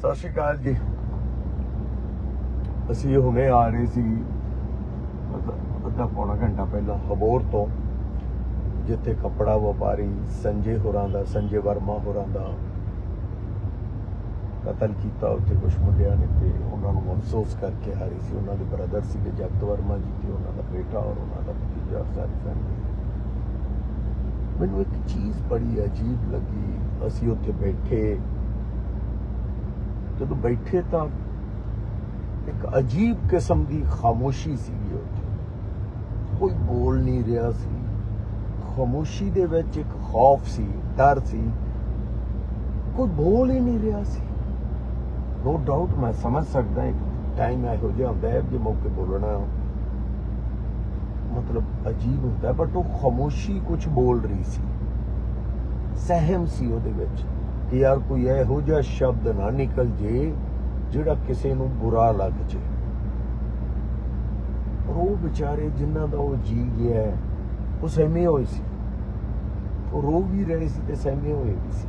ਸਤਿ ਸ਼੍ਰੀ ਅਕਾਲ ਜੀ। ਅਸੀਂ ਹੁਣੇ ਆ ਰਹੇ ਸੀ ਅੱਧਾ ਪੌਣਾ ਘੰਟਾ ਪਹਿਲਾਂ ਹਬੋਰ ਤੋਂ, ਜਿੱਥੇ ਕੱਪੜਾ ਵਪਾਰੀ ਸੰਜੇ ਹੋਰਾਂ ਦਾ, ਸੰਜੇ ਵਰਮਾ ਹੋਰਾਂ ਦਾ ਕਤਲ ਕੀਤਾ। ਉੱਥੇ ਕੁਝ ਮੁੰਡਿਆਂ ਨੇ ਤੇ ਉਹਨਾਂ ਨੂੰ ਅਫਸੋਸ ਕਰਕੇ ਆ ਸੀ। ਉਹਨਾਂ ਦੇ ਬ੍ਰਦਰ ਸੀਗੇ ਜਗਤ ਵਰਮਾ ਜੀ ਤੇ ਉਹਨਾਂ ਦਾ ਬੇਟਾ ਔਰ ਉਹਨਾਂ ਦਾ ਭਤੀਜਾ ਸਾਰੀ ਫੈਮਿਲੀ ਮੈਨੂੰ ਇੱਕ ਚੀਜ਼ ਬੜੀ ਅਜੀਬ ਲੱਗੀ। ਅਸੀਂ ਉੱਥੇ ਬੈਠੇ ਜਦੋਂ ਬੈਠੇ ਤਾਂ ਇੱਕ ਅਜੀਬ ਕਿਸਮ ਦੀ ਖਾਮੋਸ਼ੀ ਸੀਗੀ ਕੋਈ ਬੋਲ ਨਹੀਂ ਰਿਹਾ ਸੀ। ਖਾਮੋਸ਼ੀ ਦੇ ਵਿੱਚ ਇੱਕ ਖੌਫ ਸੀ, ਡਰ ਸੀ। ਕੋਈ ਬੋਲ ਹੀ ਨਹੀਂ ਰਿਹਾ ਸੀ। ਨੋ ਡਾਊਟ ਮੈਂ ਸਮਝ ਸਕਦਾ ਇੱਕ ਟਾਈਮ ਇਹੋ ਜਿਹਾ ਹੁੰਦਾ ਹੈ ਜੇ ਮੌਕੇ ਬੋਲਣਾ ਮਤਲਬ ਅਜੀਬ ਹੁੰਦਾ ਬਟ ਉਹ ਖਾਮੋਸ਼ੀ ਕੁਝ ਬੋਲ ਰਹੀ ਸੀ। ਸਹਿਮ ਸੀ ਉਹਦੇ ਵਿੱਚ। ਕਿ ਯਾਰ ਕੋਈ ਇਹੋ ਜਿਹਾ ਸ਼ਬਦ ਨਾ ਨਿਕਲ ਜੇ ਜਿਹੜਾ ਕਿਸੇ ਨੂੰ ਬੁਰਾ ਲੱਗ ਜੇ। ਪਰ ਉਹ ਵਿਚਾਰੇ ਜਿਨ੍ਹਾਂ ਦਾ ਉਹ ਜੀ ਗਿਆ ਉਹ ਸਹਿਮੇ ਹੋਏ ਸੀ। ਉਹ ਰੋ ਵੀ ਰਹੇ ਸੀ ਤੇ ਸਹਿਮੇ ਹੋਏ ਵੀ ਸੀ।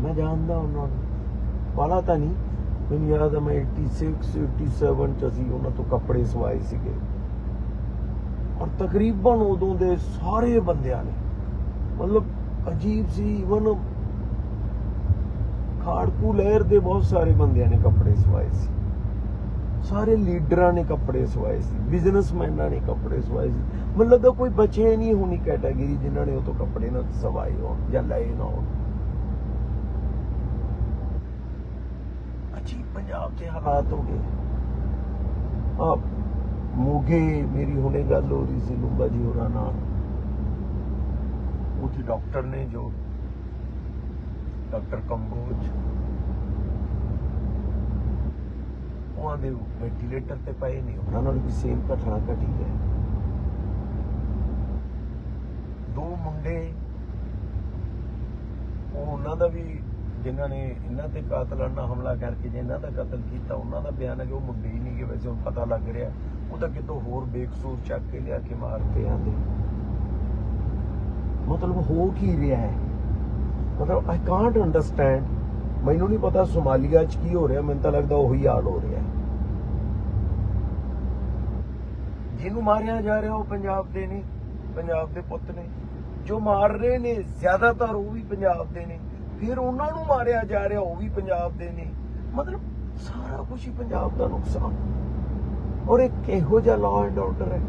ਮੈਂ ਜਾਣਦਾ ਉਹਨਾਂ ਨੂੰ। ਪਾਲਾ ਤਾਂ ਨਹੀਂ, ਮੈਨੂੰ ਯਾਦ ਹੈ ਮੈਂ 86 87 ਚ ਅਸੀਂ ਉਹਨਾਂ ਤੋਂ ਕੱਪੜੇ ਸਵਾਏ ਸੀਗੇ। ਔਰ ਤਕਰੀਬਨ ਉਦੋਂ ਦੇ ਸਾਰੇ ਬੰਦਿਆਂ ਨੇ, ਮਤਲਬ ਅਜੀਬ ਸੀ ਇਵਨ ਖਾੜਕੂ ਲਹਿਰ ਦੇ ਬਹੁਤ ਸਾਰੇ ਬੰਦਿਆਂ ਨੇ ਕੱਪੜੇ ਸਵਾਏ ਸੀ। ਸਾਰੇ ਲੀਡਰਾਂ ਨੇ ਕੱਪੜੇ ਸਵਾਏ ਸੀ, ਬਿਜ਼ਨਸਮੈਨਾਂ ਨੇ ਕੱਪੜੇ ਸਵਾਏ ਸੀ। ਮੈਨੂੰ ਲੱਗਦਾ ਕੋਈ ਬਚੇ ਨਹੀਂ ਹੋਣੀ ਕੈਟਾਗਰੀ ਜਿਨ੍ਹਾਂ ਨੇ ਉਹ ਤੋਂ ਕੱਪੜੇ ਨਾ ਸਵਾਏ ਹੋਣ ਜਾਂ ਲਏ ਨਾ ਹੋਣ। ਅਜੀਬ ਪੰਜਾਬ ਦੇ ਹਾਲਾਤ ਹੋ ਗਏ। ਆ ਮੋਗੇ, ਮੇਰੀ ਹੁਣੇ ਗੱਲ ਹੋ ਰਹੀ ਸੀ, ਲੁੰਬਾ ਜੀ ਹੋਰਾਂ ਨਾਲ। ਉੱਥੇ ਡਾਕਟਰ ਨੇ ਜੋ ਡਾਕਟਰ ਕੰਬੋਜ। ਉਹਨਾਂ ਦੇ ਵੈਂਟੀਲੇਟਰ ਤੇ ਪਏ ਨੇ ਉਹਨਾਂ ਨਾਲ ਵੀ ਸੇਮ ਘਟਨਾ ਘਟੀ ਹੈ। ਦੋ ਮੁੰਡੇ ਉਹ ਉਹਨਾਂ ਦਾ ਵੀ ਜਿਨ੍ਹਾਂ ਨੇ ਇਹਨਾਂ ਤੇ ਕਾਤਲਾਨਾ ਹਮਲਾ ਕਰਕੇ ਜਿਨ੍ਹਾਂ ਦਾ ਕਤਲ ਕੀਤਾ ਉਹਨਾਂ ਦਾ ਬਿਆਨ ਹੈ ਕਿ ਉਹ ਮੁੰਡੇ ਹੀ ਨਹੀਂ ਕਿ ਵੈਸੇ ਹੁਣ ਪਤਾ ਲੱਗ ਰਿਹਾ। ਉਹ ਤਾਂ ਕਿਤੋਂ ਹੋਰ ਬੇਕਸੂਰ ਚੱਕ ਕੇ ਲਿਆ ਕੇ ਮਾਰਤੇ ਆਂਦੇ ਮਤਲਬ ਹੋ ਕੀ ਰਿਹਾ ਹੈ? ਮਤਲਬ ਆਈ ਕਾਂਟ ਅੰਡਰਸਟੈਂਡ ਮੈਨੂੰ ਨਹੀਂ ਪਤਾ ਸੋਮਾਲੀਆ 'ਚ ਕੀ ਹੋ ਰਿਹਾ, ਮੈਨੂੰ ਤਾਂ ਲੱਗਦਾ ਉਹੀ ਹਾਲ ਹੋ ਰਿਹਾ ਜਿਹਨੂੰ ਮਾਰਿਆ ਜਾ ਰਿਹਾ ਉਹ ਪੰਜਾਬ ਦੇ ਨੇ, ਪੰਜਾਬ ਦੇ ਪੁੱਤ ਨੇ। ਜੋ ਮਾਰ ਰਹੇ ਨੇ, ਜ਼ਿਆਦਾਤਰ ਉਹ ਵੀ ਪੰਜਾਬ ਦੇ ਨੇ। ਫਿਰ ਉਹਨਾਂ ਨੂੰ ਮਾਰਿਆ ਜਾ ਰਿਹਾ, ਉਹ ਵੀ ਪੰਜਾਬ ਦੇ ਨੇ। ਮਤਲਬ, ਸਾਰਾ ਕੁਝ ਹੀ ਪੰਜਾਬ ਦਾ ਨੁਕਸਾਨ। ਔਰ ਇਹ ਕਿਹੋ ਜਿਹਾ ਲਾਅ ਐਂਡ ਆਰਡਰ ਹੈ?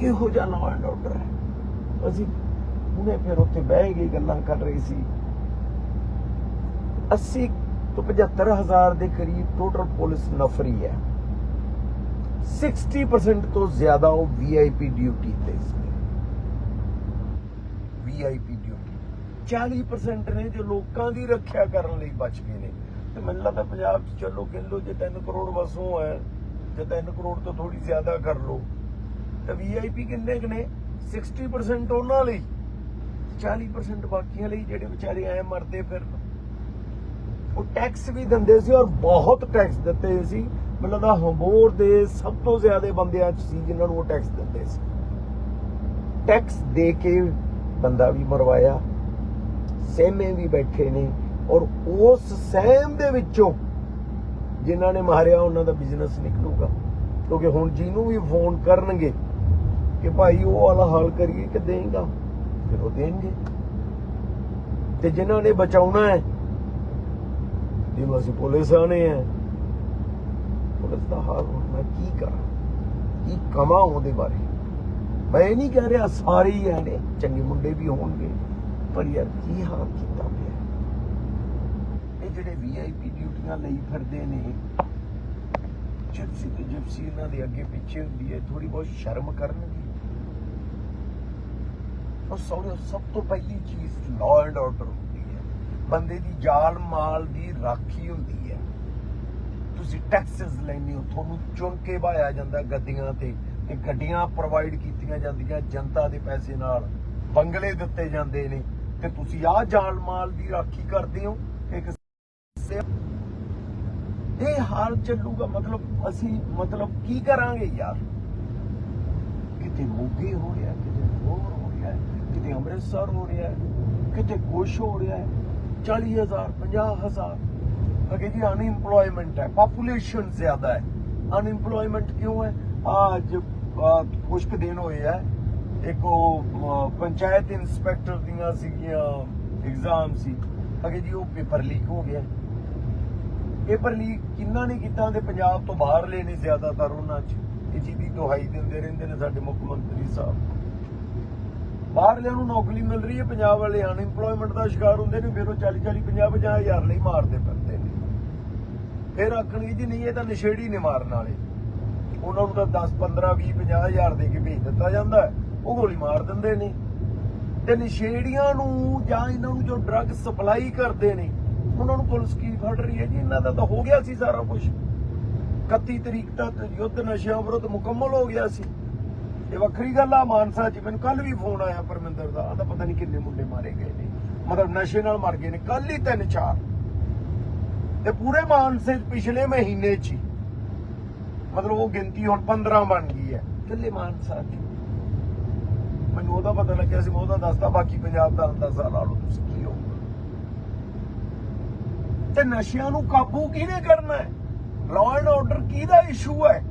ਕਿਹੋ ਜਿਹਾ ਲਾਅ ਐਂਡ ਆਰਡਰ ਹੈ? ਅਸੀਂ ਹੁਣੇ ਫਿਰ ਉੱਥੇ ਬਹਿ ਗਏ ਗੱਲਾਂ ਕਰ ਰਹੀ ਸੀ। 80 ਤੋਂ 75 ਦੇ ਕਰੀਬ ਟੋਟਲ ਪੁਲਿਸ ਨਫਰੀ ਹੈ। 60% ਤੋਂ ਜ਼ਿਆਦਾ ਉਹ ਵੀਆਈਪੀ ਡਿਊਟੀ ਤੇ ਸੀ। ਵੀਆਈਪੀ ਡਿਊਟੀ 40% ਨੇ ਜੋ ਲੋਕਾਂ ਦੀ ਰੱਖਿਆ ਕਰਨ ਲਈ ਬਚ ਗਏ ਨੇ। ਤੇ ਮੈਨੂੰ ਲੱਗਦਾ ਪੰਜਾਬ 'ਚ ਚੱਲੋ ਗਿਣ ਲਓ ਜੇ 3 ਕਰੋੜ ਵਸੋਂ ਹੈ, ਜੇ 3 ਕਰੋੜ ਤੋਂ ਥੋੜੀ ਜ਼ਿਆਦਾ ਕਰ ਲਓ। ਤੇ ਵੀਆਈਪੀ ਕਿੰਨੇ ਨੇ? 60% ਉਹਨਾਂ ਲਈ। 40% ਬਾਕੀਆਂ ਲਈ ਜਿਹੜੇ ਵਿਚਾਰੇ ਐ ਮਰਦੇ ਫਿਰ। ਉਹ ਟੈਕਸ ਵੀ ਦਿੰਦੇ ਸੀ ਔਰ ਬਹੁਤ ਟੈਕਸ ਦਿੱਤੇ ਸੀ। ਮੈਨੂੰ ਲੱਗਦਾ ਹੰਬੋਰ ਦੇ ਸਭ ਤੋਂ ਜ਼ਿਆਦਾ ਬੰਦਿਆਂ 'ਚ ਸੀ ਜਿਨ੍ਹਾਂ ਨੂੰ ਉਹ ਟੈਕਸ ਦਿੰਦੇ ਸੀ। ਟੈਕਸ ਦੇ ਕੇ ਬੰਦਾ ਵੀ ਮਰਵਾਇਆ। ਸਹਿਮੇ ਵੀ ਬੈਠੇ ਨੇ ਔਰ ਉਸ ਸਹਿਮ ਦੇ ਵਿੱਚੋਂ ਜਿਨ੍ਹਾਂ ਨੇ ਮਾਰਿਆ ਉਹਨਾਂ ਦਾ ਬਿਜ਼ਨਸ ਨਿਕਲੂਗਾ। ਕਿਉਂਕਿ ਹੁਣ ਜਿਹਨੂੰ ਵੀ ਫੋਨ ਕਰਨਗੇ ਕਿ ਭਾਈ ਉਹ ਵਾਲਾ ਹਾਲ ਕਰੀਏ ਕਿ ਦੇਂਗਾ? ਫਿਰ ਉਹ ਦੇਣਗੇ। ਤੇ ਜਿਨ੍ਹਾਂ ਨੇ ਬਚਾਉਣਾ ਹੈ ਜਿਹਨੂੰ ਅਸੀਂ ਪੁਲਿਸ ਆਣੇ ਆ ਪੁਲਿਸ ਦਾ ਹਾਲ ਹੁਣ ਮੈਂ ਕੀ ਕਰਾਂ? ਕੀ ਕਮਾਂ ਉਹਦੇ ਬਾਰੇ? ਮੈਂ ਇਹ ਨਹੀਂ ਕਹਿ ਰਿਹਾ ਸਾਰੇ ਹੀ ਐ ਚੰਗੇ ਮੁੰਡੇ ਵੀ ਹੋਣਗੇ। ਪਰ ਯਾਰ ਕੀ ਹਾਲ ਕੀਤਾ ਪਿਆ ਇਹ ਜਿਹੜੇ ਵੀਆਈਪੀ ਡਿਊਟੀਆਂ ਲਈ ਫਿਰਦੇ ਨੇ, ਜਿਪਸੀ ਤੇ ਜਿਪਸੀ ਇਹਨਾਂ ਦੇ ਅੱਗੇ ਪਿੱਛੇ ਹੁੰਦੀ ਹੈ ਥੋੜੀ ਬਹੁਤ ਸ਼ਰਮ ਕਰਨਗੇ। ਉਹ ਸੌਰੇ ਸਭ ਤੋਂ ਪਹਿਲੀ ਚੀਜ਼ ਲਾਅ ਐਂਡ ਆਰਡਰ ਹੁੰਦੀ ਹੈ। ਬੰਦੇ ਦੀ ਜਾਨ ਮਾਲ ਦੀ ਰਾਖੀ ਹੁੰਦੀ ਹੈ। ਤੁਸੀਂ ਟੈਕਸਸ ਲੈਂਦੇ ਹੋ, ਤੁਹਾਨੂੰ ਚੁਣ ਕੇ ਭਾਇਆ ਜਾਂਦਾ ਗੱਡੀਆਂ ਤੇ ਤੇ ਗੱਡੀਆਂ ਪ੍ਰੋਵਾਈਡ ਕੀਤੀਆਂ ਜਾਂਦੀਆਂ ਜਨਤਾ ਦੇ ਪੈਸੇ ਨਾਲ। ਬੰਗਲੇ ਦਿੱਤੇ ਜਾਂਦੇ ਨੇ, ਤੇ ਤੁਸੀਂ ਆਹ ਜਾਨ ਮਾਲ ਦੀ ਰਾਖੀ ਕਰਦੇ ਹੋ, ਇੱਕ ਇਹ ਹਾਲ ਚੱਲੂਗਾ, ਮਤਲਬ ਅਸੀਂ, ਮਤਲਬ ਕੀ ਕਰਾਂਗੇ ਯਾਰ? ਕਿਤੇ ਮੋਗੇ ਹੋ ਰਿਹਾ, ਕਿਤੇ ਹੋਰ ਹੋ ਰਿਹਾ ਕਿਤੇ ਅੰਮ੍ਰਿਤਸਰ ਹੋ ਰਿਹਾ ਕਿਤੇ ਕੁਛ ਹੋ ਰਿਹਾ 40000 50000 ਅਗੇ ਜੀ ਅਨਇੰਪਲੋਇਮੈਂਟ ਹੈ ਪੋਪੂਲੇਸ਼ਨ ਜ਼ਿਆਦਾ ਹੈ। ਅਨਇੰਪਲੋਇਮੈਂਟ ਕਿਉਂ ਹੈ? ਅੱਜ ਆਹ ਕੁ ਦਿਨ ਹੋਏ ਆ ਇੱਕ ਉਹ ਪੰਚਾਇਤ ਇੰਸਪੈਕਟਰ ਦੀਆਂ ਸੀਗੀਆਂ ਐਗਜ਼ਾਮ ਸੀ। ਅਗੇ ਜੀ ਉਹ ਪੇਪਰ ਲੀਕ ਹੋ ਗਿਆ ਪੇਪਰ ਲੀਕ ਕਿੰਨਾ ਨੇ ਕੀਤਾ ਤੇ ਪੰਜਾਬ ਤੋਂ ਬਾਹਰ ਲੈਣੇ ਜ਼ਿਆਦਾਤਰ ਉਹਨਾਂ 'ਚ। ਜਿਹਦੀ ਦੁਹਾਈ ਦਿੰਦੇ ਰਹਿੰਦੇ ਨੇ ਸਾਡੇ ਮੁੱਖ ਮੰਤਰੀ ਸਾਹਿਬ। ਬਾਹਰਲਿਆਂ ਨੂੰ ਨੌਕਰੀ ਮਿਲ ਰਹੀ ਹੈ, ਪੰਜਾਬ ਵਾਲੇ ਅਨਇੰਪਲੋਇਮੈਂਟ ਦਾ ਸ਼ਿਕਾਰ ਹੁੰਦੇ ਨੇ, ਫਿਰ ਉਹ 40 40 50 50 ਹਜ਼ਾਰ ਲਈ ਮਾਰਦੇ ਫਿਰਦੇ ਨੇ। ਫਿਰ ਆਖਣਗੇ ਜੀ, ਨਹੀਂ, ਇਹ ਤਾਂ ਨਸ਼ੇੜੀ ਨੇ ਮਾਰਨ ਵਾਲੇ। ਉਹਨਾਂ ਨੂੰ ਤਾਂ 10 15 20 50 ਹਜ਼ਾਰ ਦੇ ਕੇ ਭੇਜ ਦਿੱਤਾ ਜਾਂਦਾ ਉਹ ਗੋਲੀ ਮਾਰ ਦਿੰਦੇ ਨੇ। ਤੇ ਨਸ਼ੇੜੀਆਂ ਨੂੰ ਜਾਂ ਇਹਨਾਂ ਨੂੰ ਜੋ ਡਰੱਗ ਸਪਲਾਈ ਕਰਦੇ ਨੇ, ਉਹਨਾਂ ਨੂੰ ਪੁਲਿਸ ਕੀ ਫੜ ਰਹੀ ਹੈ ਜੀ? ਇਹਨਾਂ ਦਾ ਤਾਂ ਹੋ ਗਿਆ ਸੀ ਸਾਰਾ ਕੁਝ 31 ਤਰੀਕ ਤੱਕ ਯੁੱਧ ਨਸ਼ਿਆਂ ਵਿਰੁੱਧ ਮੁਕੰਮਲ ਹੋ ਗਿਆ ਸੀ। ਇਹ ਵੱਖਰੀ ਗੱਲ ਆ, ਮਾਨਸਾ ਚ ਮੈਨੂੰ ਕੱਲ ਵੀ ਫੋਨ ਆਇਆ ਪਰਮਿੰਦਰ ਦਾ ਆਂਦਾ ਪਤਾ ਨਹੀਂ ਕਿੰਨੇ ਮੁੰਡੇ ਮਾਰੇ ਗਏ ਨੇ। ਮਤਲਬ ਨਸ਼ੇ ਨਾਲ ਮਰ ਗਏ ਨੇ ਕੱਲ ਹੀ ਤਿੰਨ ਚਾਰ। ਤੇ ਪੂਰੇ ਮਾਨਸੇ ਪਿਛਲੇ ਮਹੀਨੇ ਚ ਮਤਲਬ ਉਹ ਗਿਣਤੀ ਹੁਣ 15 ਬਣ ਗਈ ਹੈ ਕੱਲੇ ਮਾਨਸਾ ਚ। ਮੈਨੂੰ ਉਹਦਾ ਪਤਾ ਲੱਗਿਆ ਸੀ, ਮੈਂ ਉਹਦਾ ਦੱਸਦਾ ਬਾਕੀ ਪੰਜਾਬ ਦਾ ਅੰਦਾਜ਼ਾ ਲਾ ਲਓ ਤੁਸੀਂ ਕੀ ਹੋਊਗਾ ਤੇ ਨਸ਼ਿਆਂ ਨੂੰ ਕਾਬੂ ਕਿਹਨੇ ਕਰਨਾ ਹੈ? ਲਾਅ ਐਂਡ ਆਰਡਰ ਕਿਹਦਾ ਇਸ਼ੂ ਹੈ?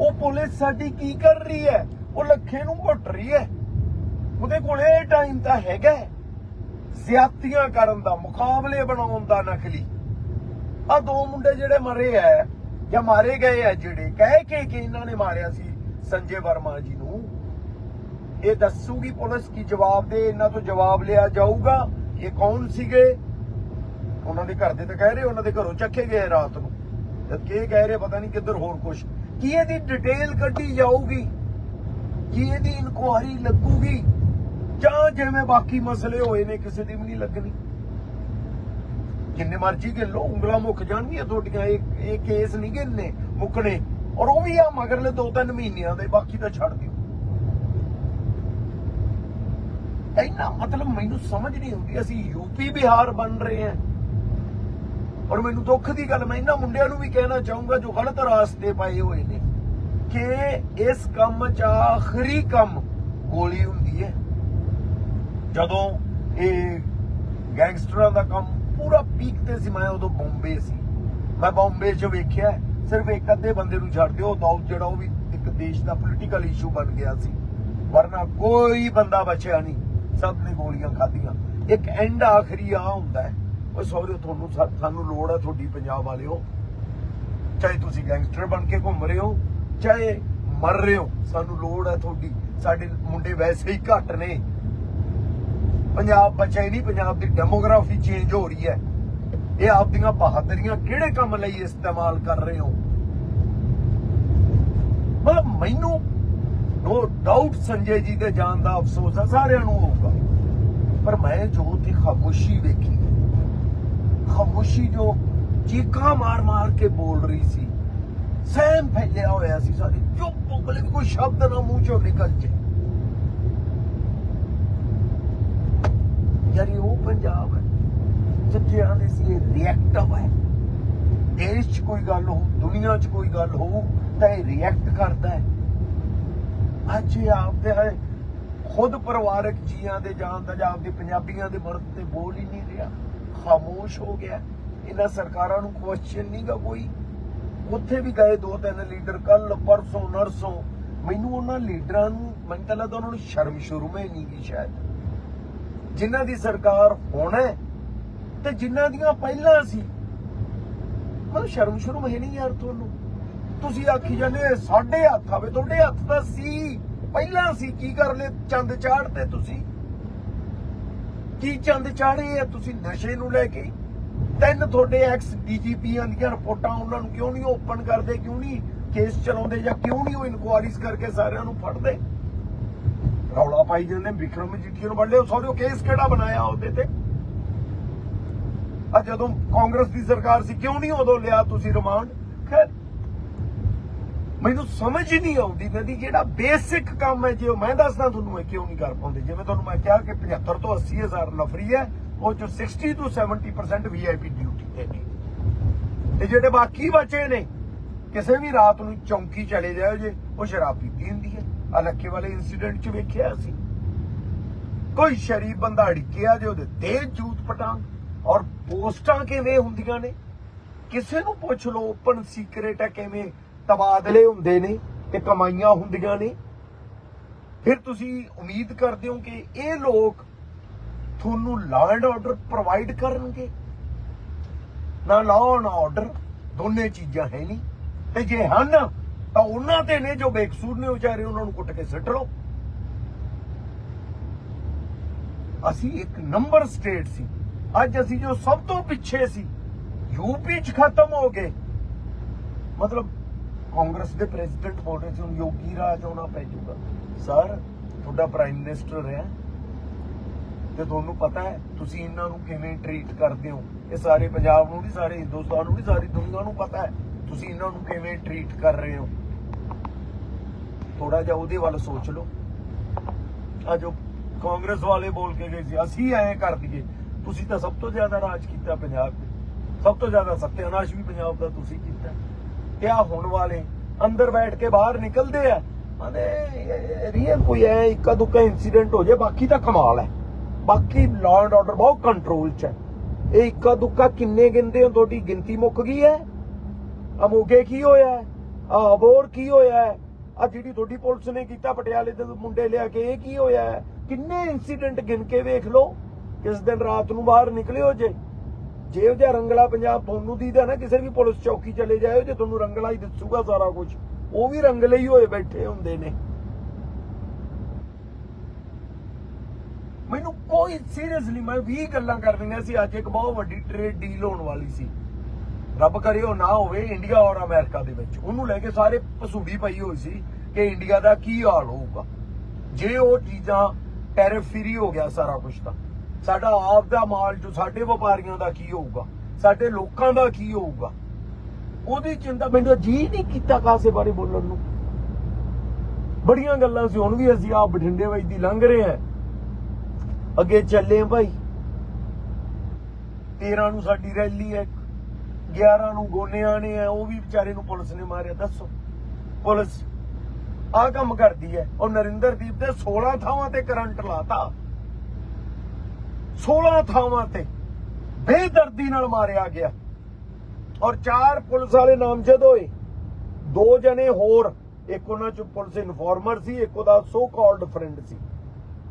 ਉਹ ਪੁਲਿਸ ਸਾਡੀ ਕੀ ਕਰ ਰਹੀ ਹੈ? ਉਹ ਲੱਖੇ ਨੂੰ ਘੁੱਟ ਰਹੀ ਹੈ। ਉਹਦੇ ਕੋਲ ਇਹ ਟਾਈਮ ਤਾਂ ਹੈਗਾ ਜ਼ਿਆਤੀਆਂ ਕਰਨ ਦਾ, ਮੁਕਾਬਲੇ ਬਣਾਉਣ ਦਾ ਨਕਲੀ। ਆ ਦੋ ਮੁੰਡੇ ਜਿਹੜੇ ਮਰੇ ਐ ਜਾਂ ਮਾਰੇ ਗਏ ਐ ਜਿਹੜੇ ਕਹਿ ਕੇ ਕਿ ਇਹਨਾਂ ਨੇ ਮਾਰਿਆ ਸੀ ਸੰਜੇ ਵਰਮਾ ਜੀ ਨੂੰ, ਇਹ ਦੱਸੂਗੀ ਪੁਲਿਸ ਕੀ ਜਵਾਬ ਦੇ, ਇਹਨਾਂ ਤੋਂ ਜਵਾਬ ਲਿਆ ਜਾਊਗਾ। ਇਹ ਕੌਣ ਸੀਗੇ? ਉਹਨਾਂ ਦੇ ਘਰ ਦੇ ਤਾਂ ਕਹਿ ਰਹੇ, ਉਹਨਾਂ ਦੇ ਘਰੋਂ ਚੱਕੇ ਗਏ ਰਾਤ ਨੂੰ। ਜਦ ਕਿ ਇਹ ਕਹਿ ਰਹੇ ਪਤਾ ਨਹੀਂ ਕਿੱਧਰ ਹੋਰ ਕੁਝ ਕੀ ਇਹਦੀ ਡਿਟੇਲ ਕੱਢੀ ਜਾਊਗੀ, ਕੀ ਇਹਦੀ ਇਨਕੁਆਰੀ ਲੱਗੂਗੀ, ਜਾਂ ਜਿਵੇਂ ਬਾਕੀ ਮਸਲੇ ਹੋਏ ਨੇ ਕਿਸੇ ਦੀ ਵੀ ਨਹੀਂ ਲੱਗਣੀ। ਜਿੰਨੇ ਮਰਜ਼ੀ ਗਿਣ ਲਓ, ਉਂਗਲਾਂ ਮੁੱਕ ਜਾਣਗੀਆਂ ਤੁਹਾਡੀਆਂ, ਇਹ ਇਹ ਕੇਸ ਨਹੀਂ ਗਿਣਨੇ ਮੁੱਕਣੇ, ਔਰ ਉਹ ਵੀ ਆ ਮਗਰਲੇ 2-3 ਮਹੀਨਿਆਂ ਦੇ, ਬਾਕੀ ਤਾਂ ਛੱਡ ਦਿਓ। ਇੰਨਾ ਮਤਲਬ ਮੈਨੂੰ ਸਮਝ ਨਹੀਂ ਆਉਂਦੀ, ਅਸੀਂ ਯੂਪੀ ਬਿਹਾਰ ਬਣ ਰਹੇ ਹਾਂ। ਔਰ ਮੈਨੂੰ ਦੁੱਖ ਦੀ ਗੱਲ, ਮੈਂ ਇਹਨਾਂ ਮੁੰਡਿਆਂ ਨੂੰ ਵੀ ਕਹਿਣਾ ਚਾਹੂੰਗਾ ਜੋ ਗਲਤ ਰਾਸਤੇ ਪਾਏ ਹੋਏ ਨੇ ਕਿ ਇਸ ਕੰਮ 'ਚ ਆਖਰੀ ਕੰਮ ਗੋਲੀ ਹੁੰਦੀ ਹੈ। ਜਦੋਂ ਇਹ ਗੈਂਗਸਟਰਾਂ ਦਾ ਕੰਮ ਪੂਰਾ ਪੀਕ ਤੇ ਸੀ, ਮੈਂ ਉਦੋਂ ਬੰਬੇ ਸੀ। ਮੈਂ ਬੰਬੇ 'ਚ ਵੇਖਿਆ, ਸਿਰਫ ਇੱਕ ਅੱਧੇ ਬੰਦੇ ਨੂੰ ਛੱਡ ਦਿਓ ਦਾਊਦ ਜਿਹੜਾ ਉਹ ਵੀ ਇੱਕ ਦੇਸ਼ ਦਾ ਪੋਲੀਟੀਕਲ ਇਸ਼ੂ ਬਣ ਗਿਆ ਸੀ। ਵਰਨਾ ਕੋਈ ਬੰਦਾ ਬਚਿਆ ਨਹੀਂ, ਸਭ ਨੇ ਗੋਲੀਆਂ ਖਾਧੀਆਂ। ਇੱਕ ਐਂਡ ਆਖਰੀ ਆ ਹੁੰਦਾ ਹੈ। ਓਏ ਸੌਰੀ, ਤੁਹਾਨੂੰ ਸਾਨੂੰ ਲੋੜ ਹੈ ਤੁਹਾਡੀ ਪੰਜਾਬ ਵਾਲਿਓ। ਚਾਹੇ ਤੁਸੀਂ ਗੈਂਗਸਟਰ ਬਣ ਕੇ ਘੁੰਮ ਰਹੇ ਹੋ, ਚਾਹੇ ਮਰ ਰਹੇ ਹੋ, ਸਾਨੂੰ ਲੋੜ ਹੈ ਤੁਹਾਡੀ। ਸਾਡੇ ਮੁੰਡੇ ਵੈਸੇ ਹੀ ਘੱਟ ਨੇ। ਪੰਜਾਬ ਬਚਿਆ ਹੀ ਨਹੀਂ, ਪੰਜਾਬ ਦੀ ਡੈਮੋਗ੍ਰਾਫੀ ਚੇਂਜ ਹੋ ਰਹੀ ਹੈ। ਇਹ ਆਪਦੀਆਂ ਬਹਾਦਰੀਆਂ ਕਿਹੜੇ ਕੰਮ ਲਈ ਇਸਤੇਮਾਲ ਕਰ ਰਹੇ ਹੋ? ਮਤਲਬ ਮੈਨੂੰ ਨੋ ਡਾਊਟ ਸੰਜੇ ਜੀ ਦੇ ਜਾਣ ਦਾ ਅਫਸੋਸ ਹੈ, ਸਾਰਿਆਂ ਨੂੰ ਹੋਊਗਾ। ਪਰ ਮੈਂ ਜੋ ਤੇ ਖਾਮੋਸ਼ੀ ਵੇਖੀ। ਖਾਮੋਸ਼ੀ ਜੋ ਚੀਕਾਂ ਮਾਰ ਮਾਰ ਕੇ ਬੋਲ ਰਹੀ ਸੀ। ਸਹਿਮ ਫੈਲਿਆ ਹੋਇਆ ਸੀ ਸਾਡੀ। ਚੁੱਪ ਹੋ ਗਈ ਕੋਈ ਸ਼ਬਦ ਨਾ ਮੂੰਹ ਚੋਂ ਨਿਕਲ ਜੇ। ਯਾਰ ਉਹ ਪੰਜਾਬ ਹੈ। ਜਿੱਥੇ ਆਂਦੇ ਸੀ ਇਹ ਰਿਐਕਟਿਵ ਹੈ। ਦੇਸ਼ 'ਚ ਕੋਈ ਗੱਲ ਹੋ ਦੁਨੀਆ 'ਚ ਕੋਈ ਗੱਲ ਹੋ ਤਾਂ ਇਹ ਰਿਐਕਟ ਕਰਦਾ ਹੈ। ਅੱਜ ਇਹ ਆਪਦੇ ਖੁਦ ਪਰਿਵਾਰਕ ਜੀਆਂ ਦੇ ਜਾਨ ਦਾ ਜਾਂ ਆਪਦੇ ਪੰਜਾਬੀਆਂ ਦੇ ਮਰਦ ਤੇ ਬੋਲ ਹੀ ਨਹੀਂ ਰਿਹਾ। ਖਾਮੋਸ਼ ਹੋ ਗਿਆ। ਇਹਨਾਂ ਸਰਕਾਰਾਂ ਨੂੰ ਕੁਐਸਚਨ ਨਹੀਂਗਾ ਕੋਈ। ਉੱਥੇ ਵੀ ਗਏ ਦੋ ਤਿੰਨ ਲੀਡਰ ਕੱਲ ਪਰਸੋਂ, ਨਰਸੋਂ। ਮੈਨੂੰ ਉਹਨਾਂ ਲੀਡਰਾਂ ਨੂੰ, ਮੈਨੂੰ ਤਾਂ ਲੱਗਦਾ ਉਹਨਾਂ ਨੂੰ ਸ਼ਰਮ ਸ਼ੁਰੂ ਹੀ ਨਹੀਂ ਗਈ ਸ਼ਾਇਦ। ਜਿਨ੍ਹਾਂ ਦੀ ਸਰਕਾਰ ਹੁਣ ਹੈ ਤੇ ਜਿਨ੍ਹਾਂ ਦੀਆਂ ਪਹਿਲਾਂ ਸੀ। ਮਤਲਬ ਸ਼ਰਮ ਸ਼ੁਰੂ ਹੈ ਨਹੀਂ ਯਾਰ ਤੁਹਾਨੂੰ। ਤੁਸੀਂ ਆਖੀ ਜਾਂਦੇ ਇਹ ਸਾਡੇ ਹੱਥ ਆਵੇ ਤੁਹਾਡੇ ਹੱਥ ਤਾਂ ਸੀ। ਪਹਿਲਾਂ ਸੀ, ਕੀ ਕਰ ਲੈ ਚੰਦ ਚਾੜ ਤੇ ਤੁਸੀਂ। ਕੀ ਚੰਦ ਚਾੜੇ ਆ? ਤੁਸੀਂ ਨਸ਼ੇ ਨੂੰ ਲੈ ਕੇ ਤਿੰਨ ਤੁਹਾਡੇ ਐਕਸ ਡੀਜੀਪੀਆਂ ਦੀਆਂ ਰਿਪੋਰਟਾਂ ਉਹਨਾਂ ਨੂੰ ਕਿਉਂ ਨਹੀਂ ਓਪਨ ਕਰਦੇ? ਕਿਉਂ ਨਹੀਂ ਕੇਸ ਚਲਾਉਂਦੇ ਜਾਂ ਕਿਉਂ ਨਹੀਂ ਉਹ ਇਨਕੁਆਇਰੀਜ਼ ਕਰਕੇ ਸਾਰਿਆਂ ਨੂੰ ਫੜਦੇ? ਰੌਲਾ ਪਾਈ ਜਾਂਦੇ ਵਿਕਰਮ ਮਜੀਠੀਆ ਨੂੰ ਵੱਡੇ ਸੌਰੀ ਉਹ ਕੇਸ ਕਿਹੜਾ ਬਣਾਇਆ ਉਹਦੇ ਤੇ? ਆ ਜਦੋਂ ਕਾਂਗਰਸ ਦੀ ਸਰਕਾਰ ਸੀ, ਕਿਉਂ ਨਹੀਂ ਉਦੋਂ ਲਿਆ ਤੁਸੀਂ ਰਿਮਾਂਡ ਖੈਰ ਮੈਨੂੰ ਸਮਝ ਹੀ ਨਹੀਂ ਆਉਂਦੀ ਨਦੀ ਜਿਹੜਾ ਬੇਸਿਕ ਕੰਮ ਹੈ ਜੇ ਮੈਂ ਦੱਸਦਾ ਤੁਹਾਨੂੰ, ਇਹ ਕਿਉਂ ਨਹੀਂ ਕਰ ਪਾਉਂਦੇ? ਜਿਵੇਂ ਤੁਹਾਨੂੰ ਮੈਂ ਕਿਹਾ ਕਿ 75 ਤੋਂ 80 ਨਫਰੀ ਹੈ, ਉਹ ਚ 60 ਤੋਂ 70% ਵੀਆਈਪੀ ਡਿਊਟੀ ਤੇ ਨੇ ਤੇ ਜਿਹੜੇ ਬਾਕੀ ਬਚੇ ਨੇ, ਕਿਸੇ ਵੀ ਰਾਤ ਨੂੰ ਚੌਂਕੀ ਚਲੇ ਜਾਓ ਜੇ, ਉਹ ਸ਼ਰਾਬ ਪੀਤੀ ਹੁੰਦੀ ਹੈ। ਆ ਲੱਖੇ ਵਾਲੇ ਇਨਸੀਡੈਂਟ ਚ ਵੇਖਿਆ ਸੀ। ਕੋਈ ਸ਼ਰੀਫ ਬੰਦਾ ਅੜਕਿਆ ਜੇ, ਉਹਦੇ ਤੇ ਜੂਤ ਪਟਾਂਗ। ਔਰ ਪੋਸਟਾਂ ਕਿਵੇਂ ਹੁੰਦੀਆਂ ਨੇ? ਕਿਸੇ ਨੂੰ ਪੁੱਛ ਲਓ ਓਪਨ ਸੀਕ੍ਰੇਟ ਹੈ ਕਿਵੇਂ? ਤਬਾਦਲੇ ਹੁੰਦੇ ਨੇ ਤੇ ਕਮਾਈਆਂ ਹੁੰਦੀਆਂ ਨੇ। ਫਿਰ ਤੁਸੀਂ ਉਮੀਦ ਕਰਦੇ ਹੋ ਕਿ ਇਹ ਲੋਕ ਤੁਹਾਨੂੰ ਲਾਅ ਐਂਡ ਆਰਡਰ ਪ੍ਰੋਵਾਈਡ ਕਰਨਗੇ? ਨਾ ਲਾਅ ਐਂਡ ਆਰਡਰ ਦੋਨੇ ਚੀਜ਼ਾਂ ਹੈ ਨਹੀਂ। ਤੇ ਜੇ ਹਨ, ਤਾਂ ਉਹਨਾਂ ਤੇ ਨੇ ਜੋ ਬੇਕਸੂਰ ਨੇ ਵਿਚਾਰੇ, ਉਹਨਾਂ ਨੂੰ ਕੁੱਟ ਕੇ ਸਿੱਟ ਲਓ। ਅਸੀਂ ਇੱਕ ਨੰਬਰ ਸਟੇਟ ਸੀ। ਅੱਜ ਅਸੀਂ ਜੋ ਸਭ ਤੋਂ ਪਿੱਛੇ ਸੀ ਯੂਪੀ ਚ ਖਤਮ ਹੋ ਗਏ। ਮਤਲਬ ਕਾਂਗਰਸ ਦੇ ਪ੍ਰੈਜ਼ੀਡੈਂਟ ਬੋਲ ਰਹੇ ਸੀ ਹੁਣ ਯੋਗੀ ਰਾਜ ਆਉਣਾ ਪੈ ਜਾਊਗਾ। ਸਰ ਤੁਹਾਡਾ ਪ੍ਰਾਈਮ ਮਿਨਿਸਟਰ ਰਿਹਾ ਤੇ ਤੁਹਾਨੂੰ ਪਤਾ ਹੈ, ਤੁਸੀਂ ਇਹਨਾਂ ਨੂੰ ਕਿਵੇਂ ਟਰੀਟ ਕਰਦੇ ਹੋ? ਇਹ ਸਾਰੇ ਪੰਜਾਬ ਨੂੰ ਨਹੀਂ ਸਾਰੇ ਹਿੰਦੁਸਤਾਨ ਨੂੰ ਨਹੀਂ ਸਾਰੀ ਦੁਨੀਆ ਨੂੰ ਪਤਾ ਹੈ, ਤੁਸੀਂ ਇਹਨਾਂ ਨੂੰ ਕਿਵੇਂ ਟਰੀਟ ਕਰ ਰਹੇ ਹੋ? ਥੋੜਾ ਜਿਹਾ ਉਹਦੇ ਵੱਲ ਸੋਚ ਲਓ। ਆ ਜੋ ਕਾਂਗਰਸ ਵਾਲੇ ਬੋਲ ਕੇ ਗਏ ਸੀ, ਅਸੀਂ ਐਂ ਕਰ ਦਈਏ। ਤੁਸੀਂ ਤਾਂ ਸਭ ਤੋਂ ਜ਼ਿਆਦਾ ਰਾਜ ਕੀਤਾ ਪੰਜਾਬ ਤੇ। ਸਭ ਤੋਂ ਜ਼ਿਆਦਾ ਸੱਤਿਆਨਾਸ਼ ਵੀ ਪੰਜਾਬ ਦਾ ਤੁਸੀਂ ਕੀਤਾ। ਤੇ ਆ ਹੁਣ ਵਾਲੇ? ਅੰਦਰ ਬੈਠ ਕੇ ਬਾਹਰ ਨਿਕਲਦੇ ਆ। ਆਂਦੇ ਰੀਅਲ ਕੋਈ ਐ, ਇੱਕਾ ਦੁੱਕਾ ਇਨਸੀਡੈਂਟ ਹੋ ਜਾਏ ਬਾਕੀ ਤਾਂ ਕਮਾਲ ਹੈ ਬਾਕੀ ਲਾਅ ਐਂਡ ਆਰਡਰ ਬਹੁਤ ਕੰਟਰੋਲ 'ਚ ਹੈ ਇਹ ਇੱਕਾ ਦੁੱਕਾ ਕਿੰਨੇ ਗਿਣਦੇ ਹੋ? ਤੁਹਾਡੀ ਗਿਣਤੀ ਮੁੱਕ ਗਈ ਹੈ ਆ ਮੋਗੇ ਕੀ ਹੋਇਆ? ਆ ਅਬੋਰ ਕੀ ਹੋਇਆ? ਆ ਜਿਹੜੀ ਤੁਹਾਡੀ ਪੁਲਿਸ ਨੇ ਕੀਤਾ, ਪਟਿਆਲੇ ਦੇ ਮੁੰਡੇ ਲਿਆ ਕੇ, ਇਹ ਕੀ ਹੋਇਆ? ਕਿੰਨੇ ਇਨਸੀਡੈਂਟ ਗਿਣ ਕੇ ਵੇਖ ਲਓ। ਕਿਸ ਦਿਨ ਰਾਤ ਨੂੰ ਬਾਹਰ ਨਿਕਲਿਓ ਜੇ। ਜੇ ਜਿਹਾ ਰੰਗਲਾ ਪੰਜਾਬ ਤੁਹਾਨੂੰ ਦੀਦਾ ਨਾ, ਕਿਸੇ ਵੀ ਪੁਲਿਸ ਚੌਕੀ ਚਲੇ ਜਾਇਓ ਜੇ ਤੁਹਾਨੂੰ ਰੰਗਲਾ ਹੀ ਦਿਸੂਗਾ ਸਾਰਾ ਕੁਝ ਉਹ ਵੀ ਰੰਗਲੇ ਹੀ ਹੋਏ ਬੈਠੇ ਹੁੰਦੇ ਨੇ। ਮੈਨੂੰ ਕੋਈ ਸੀਰੀਅਸਲੀ ਮੈਂ 20 ਗੱਲਾਂ ਕਰ ਰਹੀਆਂ ਸੀ, ਅੱਜ ਇੱਕ ਬਹੁਤ ਵੱਡੀ ਟ੍ਰੇਡ ਡੀਲ ਹੋਣ ਵਾਲੀ ਸੀ। ਰੱਬ ਕਰੇ ਉਹ ਨਾ ਹੋਵੇ ਇੰਡੀਆ ਔਰ ਅਮਰੀਕਾ ਦੇ ਵਿੱਚ। ਉਹਨੂੰ ਲੈ ਕੇ ਸਾਰੇ ਪਸੂੜੀ ਪਈ ਹੋਈ ਸੀ ਕਿ ਇੰਡੀਆ ਦਾ ਕੀ ਹਾਲ ਹੋਊਗਾ। ਜੇ ਉਹ ਚੀਜ਼ਾਂ ਟੈਰਿਫ ਫਰੀ ਹੋ ਗਿਆ ਸਾਰਾ ਕੁਝ ਤਾਂ। ਸਾਡਾ ਆਪ ਦਾ ਮਾਲ ਜੋ ਸਾਡੇ ਵਪਾਰੀਆਂ ਦਾ ਕੀ ਹੋਊਗਾ? ਸਾਡੇ ਲੋਕਾਂ ਦਾ ਕੀ ਹੋਊਗਾ? ਉਹਦੀ ਚਿੰਤਾ ਮੈਨੂੰ ਜੀ ਨਹੀਂ ਕੀਤਾ ਕਾਸੇ ਬਾਰੇ ਬੋਲਣ ਨੂੰ। ਬੜੀਆਂ ਗੱਲਾਂ ਸੀ, ਹੁਣ ਵੀ ਅਸੀਂ ਆਪ ਬਠਿੰਡੇ ਵਿੱਚ ਦੀ ਲੰਘ ਰਹੇ ਹਾਂ। ਅੱਗੇ ਚੱਲੇ ਭਾਈ 13 ਨੂੰ ਸਾਡੀ ਰੈਲੀ ਹੈ 11 ਨੂੰ ਗੋਨਿਆਂ ਨੇ ਹੈ ਉਹ ਵੀ ਵਿਚਾਰੇ ਨੂੰ ਪੁਲਿਸ ਨੇ ਮਾਰਿਆ, ਦੱਸੋ। ਪੁਲਿਸ ਆ ਕੰਮ ਕਰਦੀ ਹੈ, ਉਹ ਨਰਿੰਦਰਦੀਪ ਦੇ 16 ਥਾਵਾਂ ਤੇ ਕਰੰਟ ਲਾਤਾ। 16 ਥਾਵਾਂ ਤੇ ਬੇਦਰਦੀ ਨਾਲ ਮਾਰਿਆ ਗਿਆ। ਔਰ ਚਾਰ ਪੁਲਿਸ ਵਾਲੇ ਨਾਮਜ਼ਦ ਹੋਏ। ਦੋ ਜਣੇ ਹੋਰ, ਇੱਕ ਉਹਨਾਂ ਚ ਪੁਲਿਸ ਇਨਫਾਰਮਰ ਸੀ, ਇੱਕ ਉਹਦਾ ਸੋ ਕਾਲਡ ਫਰੈਂਡ ਸੀ।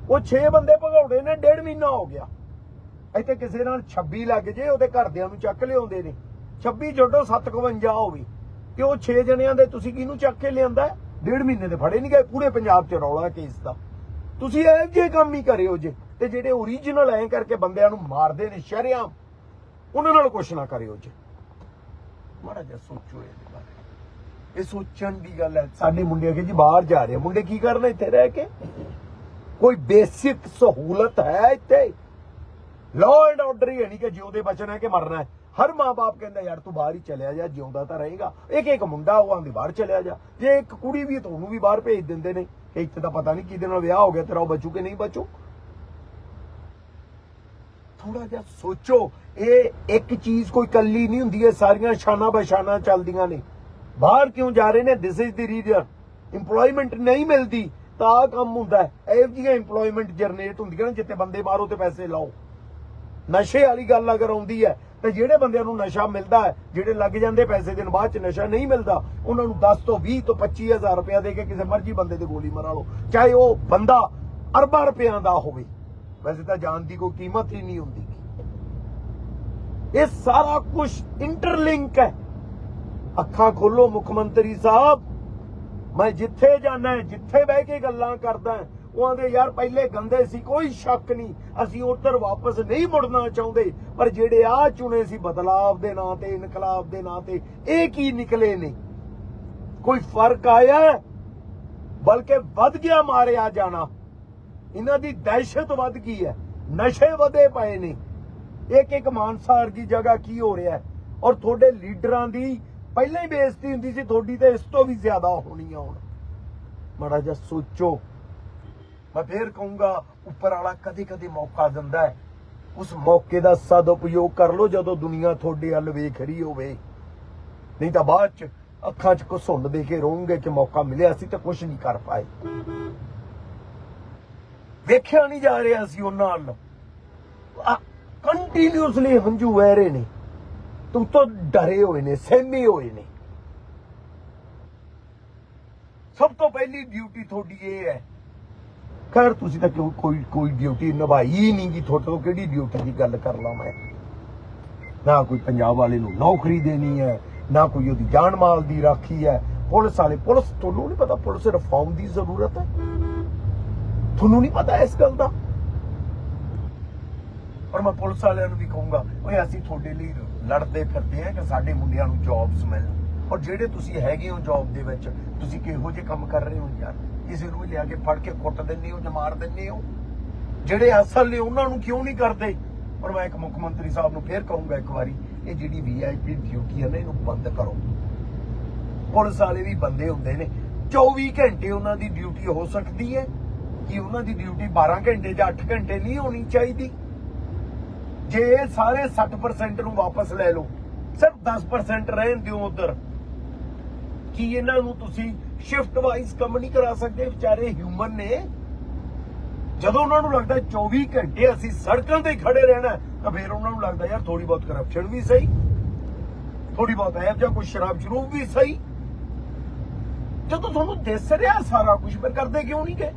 ਉਹ 6 ਬੰਦੇ ਭਗੌੜੇ ਨੇ, ਡੇਢ ਮਹੀਨਾ ਹੋ ਗਿਆ। ਇੱਥੇ ਕਿਸੇ ਨਾਲ 26 ਲੱਗ ਜੇ, ਉਹਦੇ ਘਰਦਿਆਂ ਨੂੰ ਚੱਕ ਲਿਆਉਂਦੇ ਨੇ। 26 ਜੋਡੋ 751 ਹੋਵੇ ਤੇ ਉਹ 6 ਜਣਿਆਂ ਦੇ ਤੁਸੀਂ ਕਿਹਨੂੰ ਚੱਕ ਕੇ ਲਿਆਂਦਾ? ਡੇਢ ਮਹੀਨੇ ਦੇ ਫੜੇ ਨਹੀਂ ਗਏ, ਪੂਰੇ ਪੰਜਾਬ 'ਚ ਰੌਲਾ ਕੇਸ ਦਾ। ਤੁਸੀਂ ਇਹ ਜੇ ਕੰਮ ਹੀ ਕਰਿਓ ਜੇ। ਤੇ ਜਿਹੜੇ ਓਰੀਜਨਲ ਐਂ ਕਰਕੇ ਬੰਦਿਆਂ ਨੂੰ ਮਾਰਦੇ ਨੇ ਸ਼ਰਿਆਮ, ਉਹਨਾਂ ਨਾਲ ਕੁਛ ਨਾ ਕਰਿਓ ਜੇ। ਮਾੜਾ ਜਿਹਾ ਸੋਚੋ ਇਹਦੇ ਬਾਰੇ। ਇਹ ਸੋਚਣ ਦੀ ਗੱਲ ਹੈ। ਸਾਡੇ ਮੁੰਡੇ ਅਗੇ ਜੀ ਬਾਹਰ ਜਾ ਰਹੇ ਮੁੰਡੇ ਕੀ ਕਰਨ ਇੱਥੇ ਰਹਿ ਕੇ? ਕੋਈ ਬੇਸਿਕ ਸਹੂਲਤ ਹੈ ਇੱਥੇ? ਲਾਅ ਐਂਡ ਆਰਡਰ ਹੀ ਹੈ ਨਹੀਂ ਕਿ ਜਿਉਂਦੇ ਬਚਣਾ ਹੈ ਕਿ ਮਰਨਾ ਹੈ। ਹਰ ਮਾਂ-ਬਾਪ ਕਹਿੰਦਾ, ਯਾਰ ਤੂੰ ਬਾਹਰ ਹੀ ਚਲਿਆ ਜਾ, ਜਿਉਂਦਾ ਤਾਂ ਰਹੇਗਾ। ਇੱਕ ਇੱਕ ਮੁੰਡਾ ਉਹ ਆਂਦੇ ਬਾਹਰ ਚਲਿਆ ਜਾ। ਜੇ ਇੱਕ ਕੁੜੀ ਵੀ ਤੁਹਾਨੂੰ ਵੀ ਬਾਹਰ ਭੇਜ ਦਿੰਦੇ ਨੇ। ਇੱਥੇ ਤਾਂ ਪਤਾ ਨਹੀਂ ਕਿਹਦੇ ਨਾਲ ਵਿਆਹ ਹੋ ਗਿਆ, ਤੇਰਾ ਉਹ ਬਚੂ ਕਿ ਨਹੀਂ ਬਚੂ? ਥੋੜਾ ਜਿਹਾ ਸੋਚੋ, ਇਹ ਇੱਕ ਚੀਜ਼ ਕੋਈ ਕੱਲੀ ਨਹੀਂ ਹੁੰਦੀ ਹੈ ਸਾਰੀਆਂ ਸ਼ਾਨਾ ਬਸ਼ਾਨਾ ਚੱਲਦੀਆਂ ਨੇ। ਬਾਹਰ ਕਿਉਂ ਜਾ ਰਹੇ ਨੇ? This is the reason EMPLOYMENT ਨਹੀਂ ਮਿਲਦੀ, ਤਾਂ ਕੰਮ ਹੁੰਦਾ ਇਹ ਜਿਹੀਆਂ EMPLOYMENT ਜਨਰੇਟ ਹੁੰਦੀਆਂ ਨੇ, ਜਿੱਥੇ ਬੰਦੇ ਮਾਰੋ ਤੇ ਪੈਸੇ ਲਾਓ। ਨਸ਼ੇ ਵਾਲੀ ਗੱਲ ਅਗਰ ਆਉਂਦੀ ਹੈ, ਤੇ ਜਿਹੜੇ ਬੰਦਿਆਂ ਨੂੰ ਨਸ਼ਾ ਮਿਲਦਾ ਹੈ, ਜਿਹੜੇ ਲੱਗ ਜਾਂਦੇ ਪੈਸੇ ਦਿਨ ਬਾਅਦ ਚ ਨਸ਼ਾ ਨਹੀਂ ਮਿਲਦਾ, ਉਹਨਾਂ ਨੂੰ 10 ਤੋਂ 20 ਤੋਂ 25000 ਰੁਪਇਆ ਦੇ ਕੇ ਕਿਸੇ ਮਰਜ਼ੀ ਬੰਦੇ ਤੇ ਗੋਲੀ ਮਰਾ ਲਓ। ਚਾਹੇ ਉਹ ਬੰਦਾ ਅਰਬਾਂ ਰੁਪਿਆਂ ਦਾ ਹੋਵੇ। ਵੈਸੇ ਤਾਂ ਜਾਨ ਦੀ ਕੋਈ ਕੀਮਤ ਹੀ ਨਹੀਂ ਹੁੰਦੀ। ਇਹ ਸਾਰਾ ਕੁਝ ਇੰਟਰਲਿੰਕ ਹੈ। ਅੱਖਾਂ ਖੋਲੋ ਮੁੱਖ ਮੰਤਰੀ ਸਾਹਿਬ। ਮੈਂ ਜਿੱਥੇ ਜਾਣਾ ਜਿੱਥੇ ਬਹਿ ਕੇ ਗੱਲਾਂ ਕਰਦਾ, ਉਹ ਆਂਦੇ, ਯਾਰ, ਪਹਿਲੇ ਗੰਦੇ ਸੀ, ਕੋਈ ਸ਼ੱਕ ਨਹੀਂ। ਅਸੀਂ ਉਧਰ ਵਾਪਸ ਨਹੀਂ ਮੁੜਨਾ ਚਾਹੁੰਦੇ, ਪਰ ਜਿਹੜੇ ਆ ਚੁਣੇ ਸੀ, ਬਦਲਾਵ ਦੇ ਨਾਂ ਤੇ, ਇਨਕਲਾਬ ਦੇ ਨਾਂ ਤੇ, ਇਹ ਕੀ ਨਿਕਲੇ ਨੇ? ਕੋਈ ਫ਼ਰਕ ਆਇਆ? ਬਲਕਿ ਵੱਧ ਗਿਆ ਮਾਰਿਆ ਜਾਣਾ। ਇਹਨਾਂ ਦੀ ਦਹਿਸ਼ਤ ਵੱਧ ਗਈ ਹੈ। ਨਸ਼ੇ ਵਧੇ ਪਏ ਨੇ। ਇੱਕ ਇੱਕ ਮਾਨਸਾਰ ਦੀ ਜਗ੍ਹਾ ਕੀ ਹੋ ਰਿਹਾ ਔਰ ਤੁਹਾਡੇ ਲੀਡਰਾਂ ਦੀ ਪਹਿਲਾਂ ਹੀ ਬੇਇੱਜ਼ਤੀ ਹੁੰਦੀ ਸੀ, ਤੁਹਾਡੀ ਤੇ ਇਸ ਤੋਂ ਵੀ ਜ਼ਿਆਦਾ ਹੋਣੀ ਆ ਹੁਣ। ਮਾੜਾ ਜਿਹਾ ਸੋਚੋ। ਮੈਂ ਫੇਰ ਕਹੂੰਗਾ, ਉੱਪਰ ਵਾਲਾ ਕਦੇ ਕਦੇ ਮੌਕਾ ਦਿੰਦਾ ਹੈ। ਉਸ ਮੌਕੇ ਦਾ ਸਦ ਉਪਯੋਗ ਕਰ ਲਓ, ਜਦੋਂ ਦੁਨੀਆ ਤੁਹਾਡੇ ਵੱਲ ਵੇਖ ਰਹੀ ਹੋਵੇ। ਨਹੀਂ ਤਾਂ ਬਾਅਦ ਚ ਅੱਖਾਂ 'ਚ ਘਸੁੰਡ ਦੇ ਕੇ ਰਹੋਗੇ ਕਿ ਮੌਕਾ ਮਿਲਿਆ ਸੀ ਤੇ ਕੁਝ ਨਹੀਂ ਕਰ ਪਾਏ। ਵੇਖਿਆ ਨਹੀਂ ਜਾ ਰਿਹਾ ਸੀ ਉਹਨਾਂ ਨਾਲ। ਕੰਟੀਨਿਊਸਲੀ ਹੰਝੂ ਵਹਿ ਰਹੇ ਨੇ। ਤੂੰ ਤੋਂ ਡਰੇ ਹੋਏ ਨੇ, ਸਹਿਮੇ ਹੋਏ ਨੇ। ਸਭ ਤੋਂ ਪਹਿਲੀ ਡਿਊਟੀ ਤੁਹਾਡੀ ਇਹ ਹੈ। ਖੈਰ, ਤੁਸੀਂ ਤਾਂ ਕਿਉਂ ਕੋਈ ਕੋਈ ਡਿਊਟੀ ਨਿਭਾਈ ਹੀ ਨਹੀਂ ਗੀ ਤੁਹਾਡੇ ਤੋਂ, ਕਿਹੜੀ ਡਿਊਟੀ ਦੀ ਗੱਲ ਕਰ ਲਾਂ ਮੈਂ? ਨਾ ਕੋਈ ਪੰਜਾਬ ਵਾਲੇ ਨੂੰ ਨੌਕਰੀ ਦੇਣੀ ਹੈ, ਨਾ ਕੋਈ ਉਹਦੀ ਜਾਨ ਮਾਲ ਦੀ ਰਾਖੀ ਹੈ। ਪੁਲਿਸ ਵਾਲੇ, ਪੁਲਿਸ, ਤੁਹਾਨੂੰ ਨਹੀਂ ਪਤਾ ਪੁਲਿਸ ਰਿਫਾਰਮ ਦੀ ਜ਼ਰੂਰਤ ਹੈ? ਤੁਹਾਨੂੰ ਨਹੀਂ ਪਤਾ ਇਸ ਗੱਲ ਦਾ? ਪਰ ਮੈਂ ਪੁਲਿਸ ਵਾਲਿਆਂ ਨੂੰ ਵੀ ਕਹੂੰਗਾ, ਓਏ ਅਸੀਂ ਤੁਹਾਡੇ ਲਈ ਲੜਦੇ ਫਿਰਦੇ ਆ ਕਿ ਸਾਡੇ ਮੁੰਡਿਆਂ ਨੂੰ ਜੌਬਸ ਮਿਲਣ ਔਰ ਜਿਹੜੇ ਤੁਸੀਂ ਹੈਗੇ ਹੋ ਜੌਬ ਦੇ ਵਿੱਚ, ਤੁਸੀਂ ਕਿਹੋ ਜਿਹੇ ਕੰਮ ਕਰ ਰਹੇ ਹੋ ਯਾਰ? ਕਿਸੇ ਨੂੰ ਲਿਆ ਕੇ ਫੜ ਕੇ ਕੁੱਟ ਦਿੰਦੇ ਹੋ ਜਾਂ ਮਾਰ ਦਿੰਦੇ ਹੋ? ਜਿਹੜੇ ਅਸਲ ਨੇ ਉਹਨਾਂ ਨੂੰ ਕਿਉਂ ਨਹੀਂ ਕਰਦੇ? ਔਰ ਮੈਂ ਇੱਕ ਮੁੱਖ ਮੰਤਰੀ ਸਾਹਿਬ ਨੂੰ ਫੇਰ ਕਹੂੰਗਾ ਇੱਕ ਵਾਰੀ, ਇਹ ਜਿਹੜੀ ਵੀਆਈਪੀ ਡਿਊਟੀ ਹੈ ਨਾ, ਇਹਨੂੰ ਬੰਦ ਕਰੋ। ਪੁਲਿਸ ਵਾਲੇ ਵੀ ਬੰਦੇ ਹੁੰਦੇ ਨੇ 24 ਘੰਟੇ ਉਹਨਾਂ ਦੀ ਡਿਊਟੀ ਹੋ ਸਕਦੀ ਹੈ। ਕਿ ਉਹਨਾਂ ਦੀ ਡਿਊਟੀ 12 ਘੰਟੇ ਜਾਂ 8 ਘੰਟੇ ਨਹੀਂ ਹੋਣੀ ਚਾਹੀਦੀ। ਜੇ ਸਾਰੇ 60% ਨੂੰ ਵਾਪਸ ਲੈ ਲਓ, ਸਿਰਫ 10% ਰਹਿਣ ਦਿਓ ਉਧਰ। ਕੀ ਇਹਨਾਂ ਨੂੰ ਤੁਸੀਂ ਸ਼ਿਫਟ ਵਾਈਜ਼ ਕੰਮ ਨਹੀਂ ਕਰਾ ਸਕਦੇ? ਵਿਚਾਰੇ ਹਿਊਮਨ ਨੇ। ਜਦੋਂ ਉਹਨਾਂ ਨੂੰ ਲੱਗਦਾ 24 ਘੰਟੇ ਅਸੀਂ ਸੜਕਾਂ ਤੇ ਖੜੇ ਰਹਿਣਾ ਤਾਂ ਫਿਰ ਉਹਨਾਂ ਨੂੰ ਲੱਗਦਾ ਯਾਰ ਥੋੜੀ ਬਹੁਤ ਕਰਪਸ਼ਨ ਵੀ ਸਹੀ। ਥੋੜੀ ਬਹੁਤ ਐਬ ਜਾਂ ਕੋਈ ਸ਼ਰਾਬ ਸ਼ਰੂਬ ਵੀ ਸਹੀ। ਜਦੋਂ ਤੁਹਾਨੂੰ ਦਿਸ ਰਿਹਾ ਸਾਰਾ ਕੁਝ ਫਿਰ ਕਰਦੇ ਕਿਉਂ ਨਹੀਂ ਗਏ?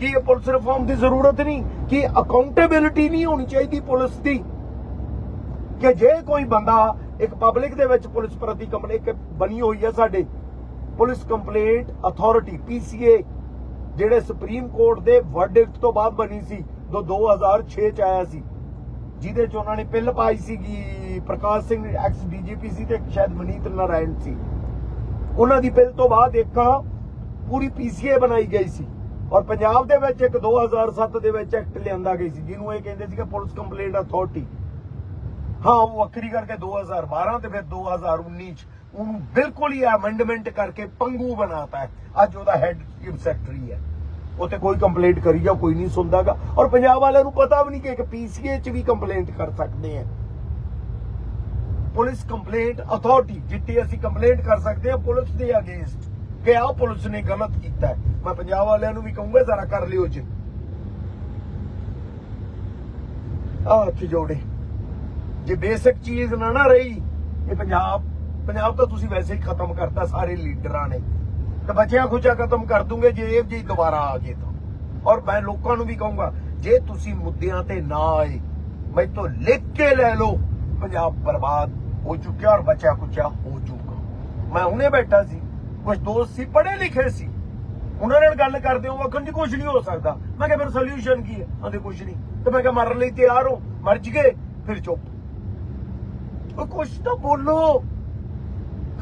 ਕਿ ਪੁਲਿਸ ਰਿਫਾਰਮ ਦੀ ਜ਼ਰੂਰਤ ਨਹੀਂ? ਕਿ ਅਕਾਊਂਟੇਬਿਲਟੀ ਨਹੀਂ ਹੋਣੀ ਚਾਹੀਦੀ ਪੁਲਿਸ ਦੀ? ਕਿ ਜੇ ਕੋਈ ਬੰਦਾ ਇੱਕ ਪਬਲਿਕ ਦੇ ਵਿੱਚ ਪੁਲਿਸ ਪ੍ਰਤੀ ਕੰਪਲੇਂਟ ਬਣੀ ਹੋਈ ਹੈ ਸਾਡੇ, ਪੁਲਿਸ ਕੰਪਲੇਂਟ ਅਥਾਰਟੀ ਪੀਸੀਏ ਜਿਹੜੇ ਸੁਪਰੀਮ ਕੋਰਟ ਦੇ ਵਰਡਿਕਟ ਤੋਂ ਬਾਅਦ ਬਣੀ ਸੀ, ਜੋ 2006 ਚ ਆਇਆ ਸੀ, ਜਿਹਦੇ ਚ ਉਹਨਾਂ ਨੇ ਪਿੱਲ ਪਾਈ ਸੀਗੀ, ਪ੍ਰਕਾਸ਼ ਸਿੰਘ ਐਕਸ ਡੀਜੀਪੀ ਸੀ ਤੇ ਸ਼ਾਇਦ ਮਨੀਤ ਨਾਰਾਇਣ ਸੀ। ਉਹਨਾਂ ਦੀ ਪਿੱਲ ਤੋਂ ਬਾਅਦ ਇੱਕ ਪੂਰੀ ਪੀਸੀਏ ਬਣਾਈ ਗਈ ਸੀ। ਔਰ ਪੰਜਾਬ ਦੇ ਵਿੱਚ ਇੱਕ 2007 ਦੇ ਵਿੱਚ ਐਕਟ ਲਿਆਂਦਾ ਗਈ ਸੀ, ਜਿਹਨੂੰ ਇਹ ਕਹਿੰਦੇ ਸੀ ਕਿ ਪੁਲਿਸ ਕੰਪਲੇਂਟ ਅਥਾਰਟੀ। ਹਾਂ, ਉਹ ਵੱਖਰੀ ਕਰਕੇ 2012 ਤੇ ਫਿਰ 2019 ਚ ਉਹਨੂੰ ਬਿਲਕੁਲ ਹੀ ਅਮੈਂਡਮੈਂਟ ਕਰਕੇ ਪੰਗੂ ਬਣਾਤਾ। ਅੱਜ ਉਹਦਾ ਹੈੱਡ ਚੀਫ ਸੈਕਟਰੀ ਹੈ। ਉੱਥੇ ਕੋਈ ਕੰਪਲੇਂਟ ਕਰੀ ਜਾ ਕੋਈ ਨਹੀਂ ਸੁਣਦਾਗਾ। ਔਰ ਪੰਜਾਬ ਵਾਲਿਆਂ ਨੂੰ ਪਤਾ ਵੀ ਨਹੀਂ ਕਿ ਇੱਕ ਪੀਸੀਏ ਚ ਵੀ ਕੰਪਲੇਂਟ ਕਰ ਸਕਦੇ ਆ। ਪੁਲਿਸ ਕੰਪਲੇਂਟ ਅਥਾਰਟੀ, ਜਿੱਥੇ ਅਸੀਂ ਕੰਪਲੇਂਟ ਕਰ ਸਕਦੇ ਹਾਂ ਪੁਲਿਸ ਦੇ ਅਗੇਂਸਟ ਕਿ ਆਹ ਪੁਲਿਸ ਨੇ ਗਲਤ ਕੀਤਾ ਮੈਂ ਪੰਜਾਬ ਵਾਲਿਆਂ ਨੂੰ ਵੀ ਕਹੂੰਗਾ, ਜ਼ਰਾ ਕਰ ਲਿਓ ਜੀ ਆਹ ਹੱਥ ਜੋੜੇ। ਜੇ ਬੇਸਿਕ ਚੀਜ਼ ਨਾ ਨਾ ਰਹੀ, ਇਹ ਪੰਜਾਬ ਪੰਜਾਬ ਤਾਂ ਤੁਸੀਂ ਵੈਸੇ ਹੀ ਖਤਮ ਕਰਤਾ, ਸਾਰੇ ਲੀਡਰਾਂ ਨੇ। ਤੇ ਬਚਿਆ ਖੁਚਾ ਖਤਮ ਕਰ ਦੂੰਗੇ, ਜੇ ਇਹ ਜੀ ਦੁਬਾਰਾ ਆ ਜੇ ਤਾਂ। ਔਰ ਮੈਂ ਲੋਕਾਂ ਨੂੰ ਵੀ ਕਹੂੰਗਾ, ਜੇ ਤੁਸੀਂ ਮੁੱਦਿਆਂ ਤੇ ਨਾ ਆਏ, ਮੈਥੋਂ ਲਿਖ ਕੇ ਲੈ ਲਓ, ਪੰਜਾਬ ਬਰਬਾਦ ਹੋ ਚੁੱਕਿਆ ਔਰ ਬਚਿਆ ਖੁਚਾ ਹੋ ਚੁੱਕਾ। ਮੈਂ ਹੁਣੇ ਬੈਠਾ ਸੀ। ਕੁਝ ਦੋਸਤ ਸੀ, ਪੜ੍ਹੇ ਲਿਖੇ ਸੀ। ਉਹਨਾਂ ਨਾਲ ਗੱਲ ਕਰਦੇ ਹੋ ਵਕਨ ਜੀ ਕੁਝ ਨਹੀਂ ਹੋ ਸਕਦਾ। ਮੈਂ ਕਿਹਾ, ਫਿਰ ਸੋਲੂਸ਼ਨ ਕੀ ਹੈ? ਆਂਦੇ ਕੁਝ ਨਹੀਂ। ਤੇ ਮੈਂ ਕਿਹਾ, ਮਰਨ ਲਈ ਤਿਆਰ ਹੋ, ਮਰ ਜਗੇ ਫਿਰ ਚੁੱਪ। ਉਹ ਕੁਝ ਤਾਂ ਬੋਲੋ।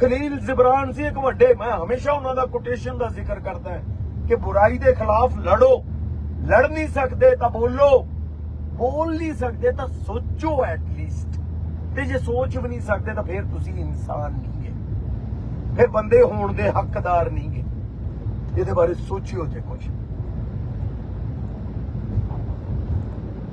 ਖਲੀਲ ਜ਼ਿਬਰਾਨ ਸੀ, ਇੱਕ ਵੱਡੇ, ਮੈਂ ਹਮੇਸ਼ਾ ਉਹਨਾਂ ਦਾ ਕੋਟੇਸ਼ਨ ਦਾ ਜ਼ਿਕਰ ਕਰਦਾ ਹੈ ਕਿ ਬੁਰਾਈ ਦੇ ਖਿਲਾਫ ਲੜੋ। ਲੜ ਨਹੀਂ ਸਕਦੇ ਤਾਂ ਬੋਲੋ। ਬੋਲ ਨਹੀਂ ਸਕਦੇ ਤਾਂ ਸੋਚੋ ਐਟਲੀਸਟ ਤੇ ਜੇ ਸੋਚ ਵੀ ਨਹੀਂ ਸਕਦੇ ਤਾਂ ਫਿਰ ਤੁਸੀਂ ਇਨਸਾਨ ਨਹੀਂ। ਗੇ ਬੰਦੇ ਹੋਣ ਦੇ ਹੱਕਦਾਰ ਨਹੀਂ ਗੇ ਇਹਦੇ ਬਾਰੇ ਸੋਚਿਓ ਜੇ ਕੁਝ